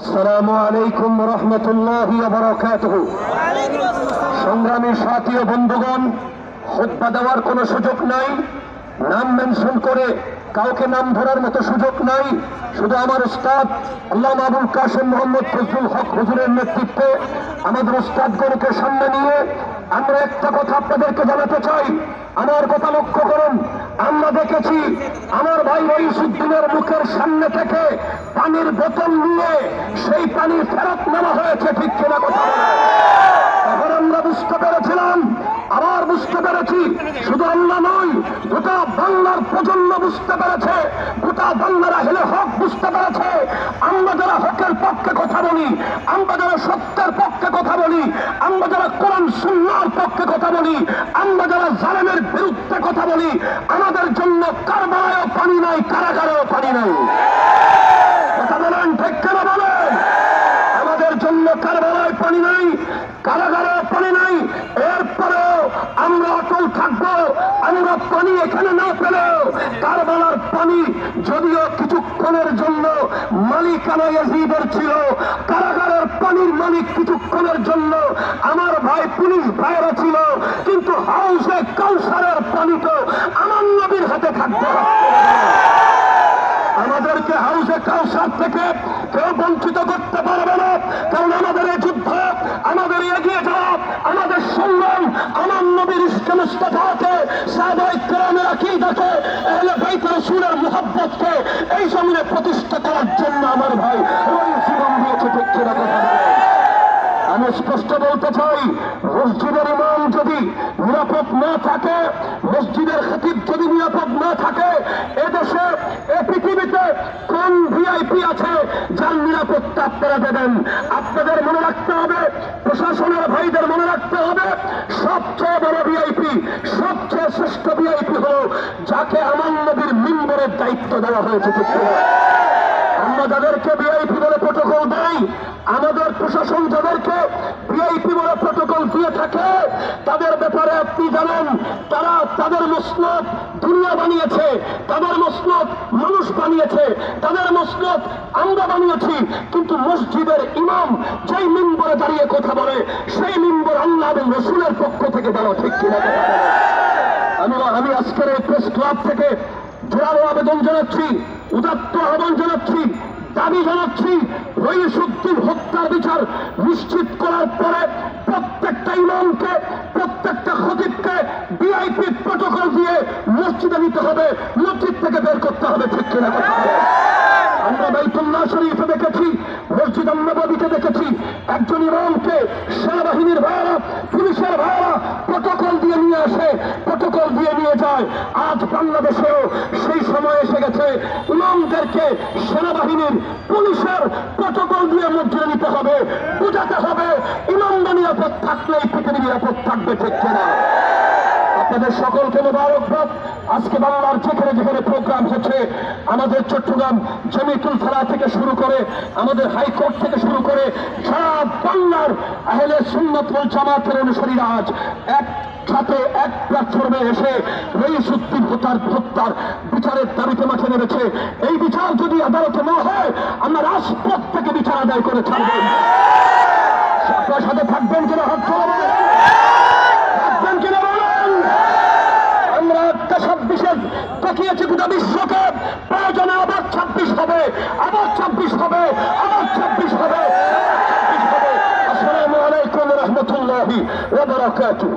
আসসালামু আলাইকুম রহমতুল্লাহ বারাকাতুহু। সংগ্রামী সাথী ও বন্ধুগণ, খুতবা দেওয়ার কোনো সুযোগ নাই। নাম মেনশন করে কাউকে নাম ধরার মতো সুযোগ নাই। শুধু আমার উস্তাদ আল্লাহ আবুল কাসেম মোহাম্মদ ফজলুল হক হুজুরের নেতৃত্বে আমাদের উস্তাদগণকে সামনে নিয়ে আমরা একটা কথা আপনাদেরকে জানাতে চাই। আমার কথা লক্ষ্য করুন। আমরা দেখেছি আমার ভাই রইসুদ্দিনের মুখের সামনে থেকে পানির বোতল নিয়ে সেই পানি ফেরত নেওয়া হয়েছে, ঠিক কিনা কথা? তখন আমরা বুঝতে পেরেছিলাম, আবার বুঝতে পেরেছি, শুধু আল্লাহ নয় বুঝতে পেরেছে, গোটা বাংলার আহলে হক বুঝতে পেরেছে। আমরা যারা হকের পক্ষে কথা বলি, আমরা যারা সত্যের পক্ষে কথা বলি, আমরা যারা কোরআন সুন্নার পক্ষে কথা বলি, আমরা যারা জালেমের বিরুদ্ধে কথা বলি, আমাদের জন্য কারবালায়ও পানি নাই, কারাগারেও পানি নাই। কথা বলেন, ঠিক কেন বলেন? আমাদের জন্য কারবালায় পানি নাই কারাগারে পানি নাই এরপরেও আমরা অটল থাকব আমরা পানি এখানে না পেলেও কারবালার পানি যদিও কিছুক্ষণের জন্য মালিকানা ইয়াজিদের ছিল, কারাগারের পানির মালিক কিছুক্ষণের জন্য আমার ভাই পুলিশ ভাইরা ছিল, কিন্তু হাউসে কাউসারের পানি তো আমার নবীর হাতে থাকবে আমাদেরকে হাউসে কাউসার থেকে কেউ বঞ্চিত করতে পারবে না, কারণ আমাদের এই যুদ্ধ, আমাদের এগিয়ে যাওয়া, আমাদের সংগ্রাম, আমার নবীর ইসকে মুস্তফাকে সাদাই কেরামের আকিদাকে এহলে বাইত রসুলের মুহাব্বতকে এই জমিনে প্রতিষ্ঠা করার জন্য আমার ভাই ওই জীবন দিয়েছে কিনা কথা। আমি স্পষ্ট বলতে চাই, মসজিদের ইমাম যদি নিরাপদ না থাকে, মসজিদের খতিব যদি নিরাপদ না থাকে, এদেশে, এ পৃথিবীতে কোন ভিআইপি আছে যার নিরাপত্তা আপনারা দেবেন আপনাদের মনে রাখতে হবে, প্রশাসনের ভাইদের মনে রাখতে হবে, সবচেয়ে বড় ভিআইপি সবচেয়ে শ্রেষ্ঠ ভিআইপি হল যাকে আমার নবীর দায়িত্ব দেওয়া হয়েছে আমরা যাদেরকে ভিআইপি বলে প্রোটোকল দেই, আমাদের প্রশাসন যাদেরকে ভিআইপি বলে প্রোটোকল দিয়ে থাকে, তাদের ব্যাপারে আপনি জানেন, তারা তাদের মসনদ দুনিয়া বানিয়েছে, তাদের মসনদ মানুষ বানিয়েছে, তাদের মসনদ আমরা বানিয়েছি, কিন্তু মসজিদের ইমাম যেই মিম্বরে দাঁড়িয়ে কথা বলে, সেই মিম্বর আল্লাহ এবং রসুলের পক্ষ থেকে দেওয়া ঠিক কিনা। আমি আজকের এই প্রেস ক্লাব থেকে জোরালো আবেদন জানাচ্ছি, উদাত্ত আহ্বান জানাচ্ছি, দাবি জানাচ্ছি রইসুদ্দিন হত্যার বিচার নিশ্চিত করার পরে প্রত্যেকটা ইমামকে, প্রত্যেকটা খতিবকে বিআইপি প্রোটোকল দিয়ে মসজিদে নিতে হবে, মসজিদ থেকে বের করতে হবে, ঠিক কিনা আমরা বাইতুল্লাহ শরীফে দেখেছি, মসজিদ নবীতে দেখেছি, একজন ইমামকে সেনাবাহিনীর ভাইরা পুলিশের ভাইরা প্রোটোকল আসে প্রোটোকল দিয়ে নিয়ে যায়। আজ বাংলাদেশেও সেই সময় এসে গেছে। ইমামদেরকে সেনাবাহিনীর পুলিশের প্রোটোকল দিয়ে মসজিদে নিতে হবে। বুঝাতে হবে ইমামরা নিরাপদ থাকলেই পৃথিবী নিরাপদ থাকবে ঠিক কিনা। আপনাদের সকলকে মোবারকবাদ। আজকে বাংলার যেখানে যেখানে প্রোগ্রাম হচ্ছে, আমাদের চট্টগ্রাম জমিতুল ফেলা থেকে শুরু করে, আমাদের হাইকোর্ট থেকে শুরু করে, সারা বাংলার আহলে সুন্নত জামাতের অনুসারীরা আজ এক সাথে এক প্ল্যাটফর্মে এসে রইসুদ্দিন হত্যার হত্যার বিচারের দাবিতে মাঠে নেমেছে। এই বিচার যদি আদালতে না হয়, আমরা রাজপথ থেকে বিচার আদায় করে ছাড়বেন আপনার সাথে থাকবেন কিনা হাত থাকবেন কিনা বলেন? আমরা একটা ছাব্বিশের দেখিয়েছি গোটা বিশ্বকে। প্রয়োজনে আবার ছাব্বিশ হবে, আবার ছাব্বিশ হবে, আবার ছাব্বিশ হবে, আবার 26 হবে। আসসালামু আলাইকুম রহমতুল্লাহি ওয়া বারাকাতুহু।